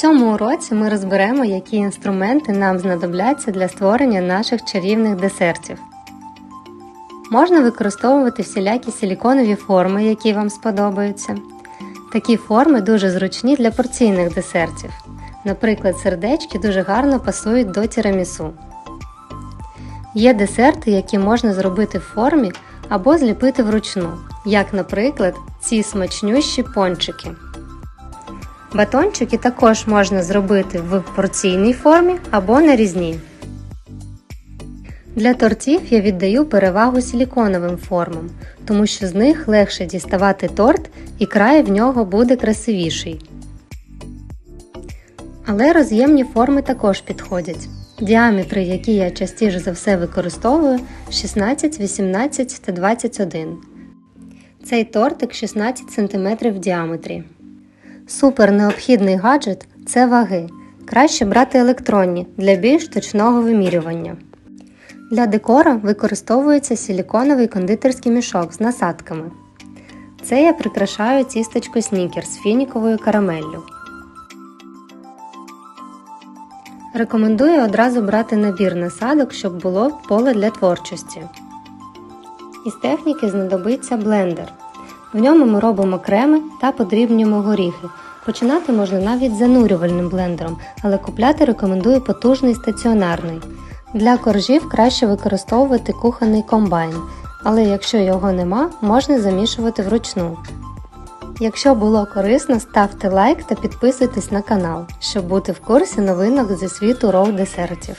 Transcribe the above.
цьому уроці ми розберемо, які інструменти нам знадобляться для створення наших чарівних десертів. Можна використовувати всілякі силіконові форми, які вам сподобаються. Такі форми дуже зручні для порційних десертів. Наприклад, сердечки дуже гарно пасують до тірамісу. Є десерти, які можна зробити в формі або зліпити вручну, як, наприклад, ці смачнющі пончики. Батончики також можна зробити в порційній формі або нарізній. Для тортів я віддаю перевагу силіконовим формам, тому що з них легше діставати торт і край в нього буде красивіший. Але роз'ємні форми також підходять. Діаметри, які я частіше за все використовую 16, 18 та 21. Цей тортик 16 см в діаметрі. Супер необхідний гаджет це ваги. Краще брати електронні для більш точного вимірювання. Для декора використовується силіконовий кондитерський мішок з насадками. Це я прикрашаю тістечко снікер з фініковою карамеллю. Рекомендую одразу брати набір насадок, щоб було поле для творчості. Із техніки знадобиться блендер. В ньому ми робимо креми та подрібнюємо горіхи. Починати можна навіть занурювальним блендером, але купляти рекомендую потужний стаціонарний. Для коржів краще використовувати кухонний комбайн, але якщо його нема, можна замішувати вручну. Якщо було корисно, ставте лайк та підписуйтесь на канал, щоб бути в курсі новинок зі світу роу десертів.